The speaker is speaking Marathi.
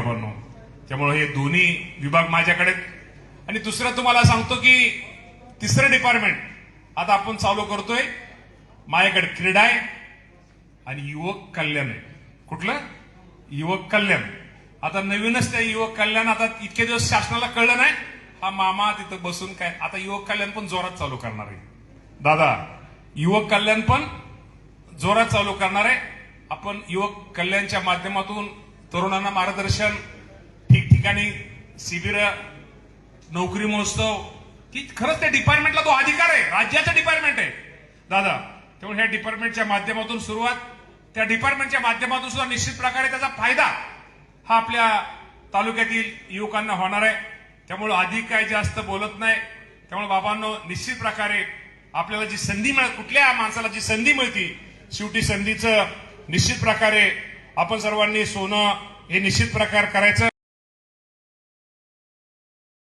बाबांनो त्यामुळे हे दोन्ही विभाग माझ्याकडे आणि दुसरं तुम्हाला सांगतो की तिसरं डिपार्टमेंट आता आपण चालू करतोय. माझ्याकडे क्रीडा आहे आणि युवक कल्याण आहे. कुठलं? युवक कल्याण. आता नवीनच त्या युवक कल्याण आता इतके दिवस शासनाला कळलं नाही. हा मामा तिथं बसून काय? आता युवक कल्याण पण जोरात चालू करणार आहे. दादा युवक कल्याण पण जोरात चालू करणार आहे. आपण युवक कल्याणच्या माध्यमातून तरुणांना मार्गदर्शन ठिकठिकाणी शिबिर नोकरी महोत्सव की खरंच त्या डिपार्टमेंटला तो अधिकार आहे राज्याचा डिपार्टमेंट आहे. दादा त्यामुळे ह्या डिपार्टमेंटच्या माध्यमातून सुरुवात त्या डिपार्टमेंटच्या माध्यमातून सुद्धा निश्चित प्रकारे त्याचा फायदा हा आपल्या तालुक्यातील युवकांना होणार आहे. त्यामुळे अधिक काय जास्त बोलत नाही. त्यामुळे बाबांनो निश्चित प्रकारे आपल्याला जी संधी मिळत कुठल्या माणसाला जी संधी मिळती शेवटी संधीचं निश्चित प्रकारे आपण सर्वांनी सोनं हे निश्चित प्रकार करायचं.